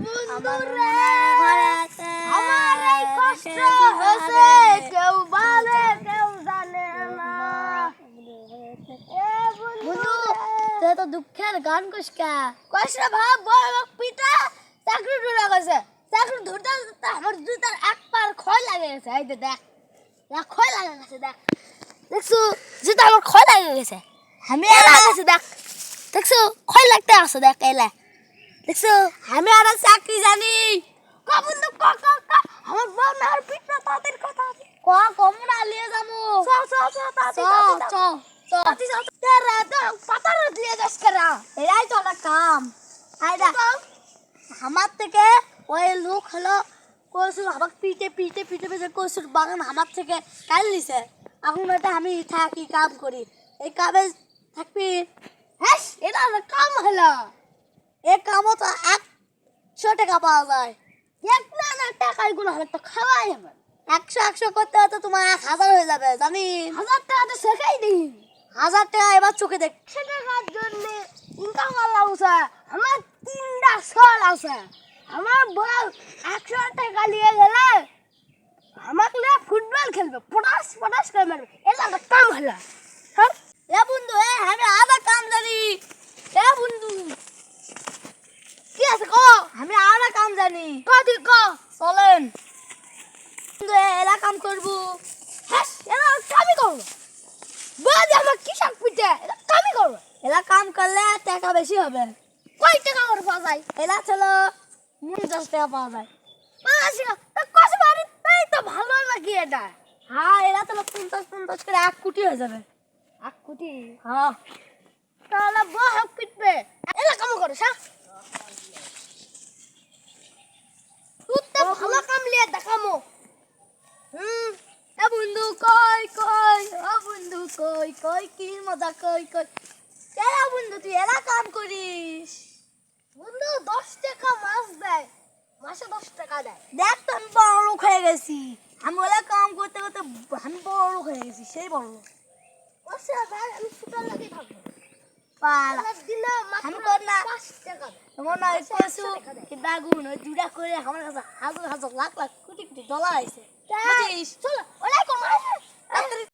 বন্ধুরে আমার এই কষ্ট হয়েছে কেউ বলে কেউ জানে না বন্ধু তুই তো দুঃখের গান কইস কা কইস রে ভাব বড় পিতা চাকরি ধরে গেছে চাকরি ধরতে আমার জুতার এক পার ক্ষয় লাগে গেছে এই দেখ। দেখ ক্ষয় লাগে গেছে দেখ। দেখছ জুতা আমার ক্ষয় লাগে গেছে আমি এলা গেছে দেখ দেখছ ক্ষয় লাগতে আছে দেখ এলা। দেখছ? আমি আর চাকরি জানি। ক বন্ধু ক ক ক? আমার বউ না আর তাদের কথা ক কম না লিয়ে যামু চ চ চ তাতি চ চ তাতি চ তেরা তো পাতার লিয়ে যাস করা এরাই তো না কাম। আইডা আমার থেকে ওই লোক হলো কইছিল আমাকে পিটে পিটে পিটে বাগান আমার থেকে কাল নিছে। এখন এটা আমি থাকি কাম করি। এই কামে থাকবি? হ্যাঁ এটা কাম হলো। এই কামও তো একশো টাকা পাওয়া যায়। এক না না টাকা এগুলো হবে তো খাওয়াই হবে। একশো একশো করতে হয়তো তোমার এক হাজার হয়ে যাবে জানি। হাজার টাকা তো শেখাই দিই হাজার টাকা এবার চোখে দেখ। একশো টাকার জন্য ইনকাম আল্লাহ আছে আমার তিনটা সল আছে। আমার বউ একশো টাকা নিয়ে গেলে আমাকে ফুটবল খেলবে পটাশ পটাশ করে মারবে। এটা কাম হলো হ্যাঁ এ বন্ধু এ আমি আধা কাম জানি এ বন্ধু কি আছে ক আমি আধা কাম জানি। ক ক। চলেন। এলা কাম করব। হ্যাঁ এলা কামই করব। বাদ আমার কি শাক পিঠে? এটা কামই করব। এলা কাম করলে টাকা বেশি হবে। কয় টাকা করে পাওয়া যায়? এলা চলো পঞ্চাশ টাকা পাওয়া যায়। কত বাড়ি? তাই তো ভালো নাকি এটা। হ্যাঁ এরা তো পঞ্চাশ পঞ্চাশ করে এক কোটি হয়ে যাবে। এক কোটি? হ্যাঁ। তাহলে বহ পিটবে। এলা কাম করো হ্যাঁ তুই তো ভালো কাম লিয়ে দেখামো হুম এ বন্ধু কই কই ও বন্ধু কই কই কি মজা কই কই। এরা বন্ধু তুই এরা কাম করিস? বন্ধু দশ টাকা মাস দেয়। মাসে দশ টাকা দেয়। দেখ তো আমি বড় লোক হয়ে গেছি। আমি ওরা কাম করতে করতে আমি বড় লোক হয়ে গেছি সেই বড় লোক। আমি সুতার লাগিয়ে থাকব। দাগুন ওই দুটা করে আমার কাছে হাজার হাজার লাখ লাখ কোটি কোটি ডলার ওরা